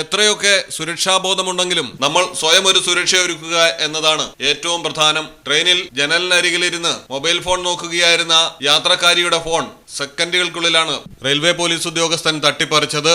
എത്രയൊക്കെ സുരക്ഷാബോധമുണ്ടെങ്കിലും നമ്മൾ സ്വയം ഒരു സുരക്ഷ ഒരുക്കുക എന്നതാണ് ഏറ്റവും പ്രധാനം. ട്രെയിനിൽ ജനലിനരികിലിരുന്ന് മൊബൈൽ ഫോൺ നോക്കുകയായിരുന്ന യാത്രക്കാരിയുടെ ഫോൺ സെക്കൻഡുകൾക്കുള്ളിലാണ് റെയിൽവേ പോലീസ് ഉദ്യോഗസ്ഥൻ തട്ടിപ്പറിച്ചത്.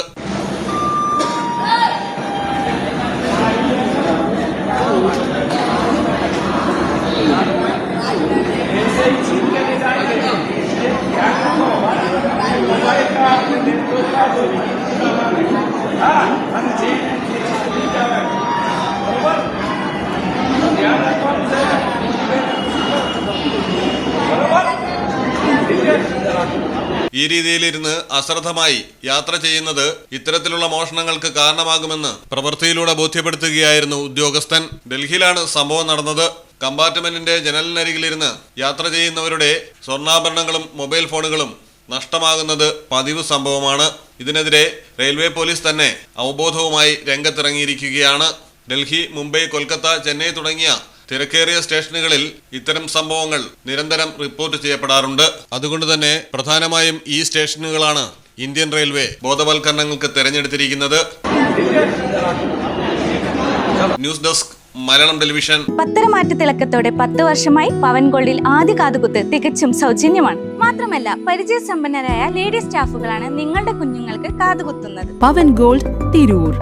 ഈ രീതിയിലിരുന്ന് അശ്രദ്ധമായി യാത്ര ചെയ്യുന്നത് ഇത്തരത്തിലുള്ള മോഷണങ്ങൾക്ക് കാരണമാകുമെന്ന് പ്രവൃത്തിയിലൂടെ ബോധ്യപ്പെടുത്തുകയായിരുന്നു ഉദ്യോഗസ്ഥൻ. ഡൽഹിയിലാണ് സംഭവം നടന്നത്. കമ്പാർട്ട്മെന്റിന്റെ ജനലിനരികിലിരുന്ന് യാത്ര ചെയ്യുന്നവരുടെ സ്വർണാഭരണങ്ങളും മൊബൈൽ ഫോണുകളും നഷ്ടമാകുന്നത് പതിവ് സംഭവമാണ്. ഇതിനെതിരെ റെയിൽവേ പോലീസ് തന്നെ അവബോധവുമായി രംഗത്തിറങ്ങിയിരിക്കുകയാണ്. ഡൽഹി മുംബൈ കൊൽക്കത്ത ചെന്നൈ തുടങ്ങിയ തിരക്കേറിയ സ്റ്റേഷനുകളിൽ ഇത്തരം സംഭവങ്ങൾ നിരന്തരം റിപ്പോർട്ട് ചെയ്യപ്പെടാറുണ്ട്. അതുകൊണ്ട് തന്നെ പ്രധാനമായും ഈ സ്റ്റേഷനുകളാണ് ഇന്ത്യൻ റെയിൽവേ ബോധവൽക്കരണങ്ങൾക്ക് തെരഞ്ഞെടുത്തിരിക്കുന്നത്. News desk Malayalam television. പത്തരമാറ്റ തിളക്കത്തോടെ പത്ത് വർഷമായി പവൻഗോൾഡിൽ ആദ്യ കാതുകുത്ത് തികച്ചും സൗജന്യമാണ്. മാത്രമല്ല പരിചയസമ്പന്നരായ ലേഡി സ്റ്റാഫുകളാണ് നിങ്ങളുടെ കുഞ്ഞുങ്ങൾക്ക് കാതുകുത്തുന്നത്. പവൻ ഗോൾഡ് തിരൂർ.